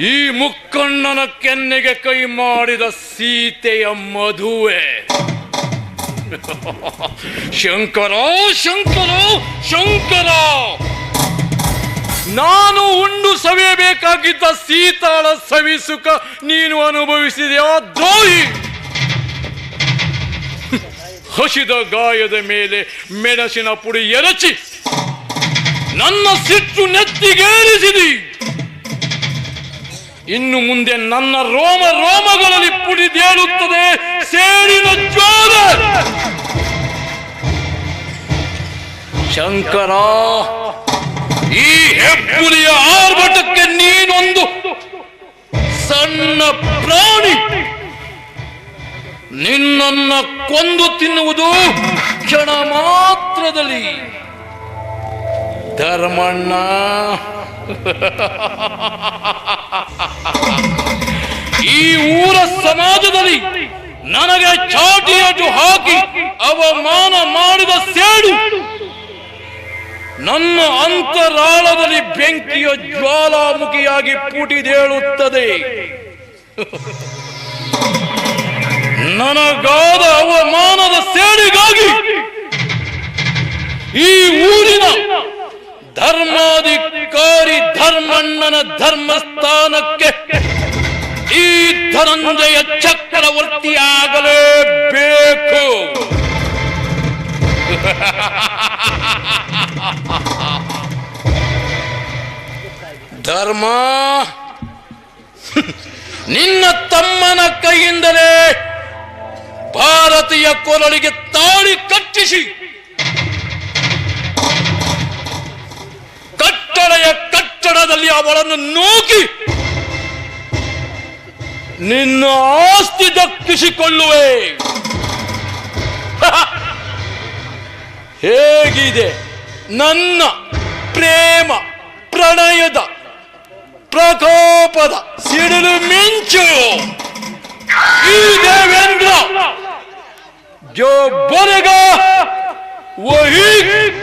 ಈ ಮುಕ್ಕಣ್ಣನ ಕೆನ್ನೆಗೆ ಕೈ ಮಾಡಿದ ಸೀತೆಯ ಮದುವೆ ಶಂಕರ ಶಂಕರ ಶಂಕರ! ನಾನು ಉಂಡು ಸವಿಯಬೇಕಾಗಿದ್ದ ಸೀತಾಳ ಸವಿಸುಖ ನೀನು ಅನುಭವಿಸಿದೆಯಾ, ದ್ರೋಹಿ? ಹಸಿದ ಗಾಯದ ಮೇಲೆ ಮೆಣಸಿನ ಪುಡಿ ಎರಚಿ ನನ್ನ ಸಿಟ್ಟು ನೆತ್ತಿಗೇರಿಸಿದಿ. ಇನ್ನು ಮುಂದೆ ನನ್ನ ರೋಮ ರೋಮಗಳಲ್ಲಿ ಪುಡಿದೇಳುತ್ತದೆ ಸೇಡಿನ ಜೋರ ಶಂಕರ, ಈ ಹೆಬ್ಬುಲಿಯ ಆರ್ಭಟಕ್ಕೆ ನೀನೊಂದು ಸಣ್ಣ ಪ್ರಾಣಿ. ನಿನ್ನನ್ನ ಕೊಂದು ತಿನ್ನುವುದು ಕ್ಷಣ ಮಾತ್ರದಲ್ಲಿ. ಧರ್ಮಣ್ಣ ಈ ಊರ ಸಮಾಜದಲ್ಲಿ ನನಗೆ ಚಾಟಿಯಟು ಹಾಕಿ ಅವಮಾನ ಮಾಡಿದ ಸೇಡು. ನನ್ನ ಅಂತರಾಳದಲ್ಲಿ ಬೆಂಕಿಯ ಜ್ವಾಲಾಮುಖಿಯಾಗಿ ಪುಟಿದೇಳುತ್ತದೆ. ನನಗಾದ ಅವಮಾನದ ಸೇಡಿಗಾಗಿ ಈ ಊರಿನ ಧರ್ಮಾಧಿಕಾರಿ ಧರ್ಮಣ್ಣನ ಧರ್ಮಸ್ಥಾನಕ್ಕೆ ಧನಂಜಯ ಚಕ್ರವರ್ತಿಯಾಗಲೇಬೇಕು ಧರ್ಮ. ನಿನ್ನ ತಮ್ಮನ ಕೈಯಿಂದಲೇ ಭಾರತೀಯ ಕೊರಳಿಗೆ ತಾಳಿ ಕಟ್ಟಿಸಿ. ಕಟ್ಟಡೆಯ ಕಟ್ಟಡದಲ್ಲಿ ಅವಳನ್ನು ನೂಕಿ ನಿನ್ನ ಆಸ್ತಿ ದಕ್ಕಿಸಿಕೊಳ್ಳುವೆ. ಹೇಗಿದೆ? ನನ್ನ ಪ್ರೇಮ, ಪ್ರಣಯದ ಪ್ರಕೋಪದ ಸಿಡಿಲು ಮಿಂಚು ಈ ದೇವೇಂದ್ರ, ಜೋ ಬರೆಗ, ವಹಿ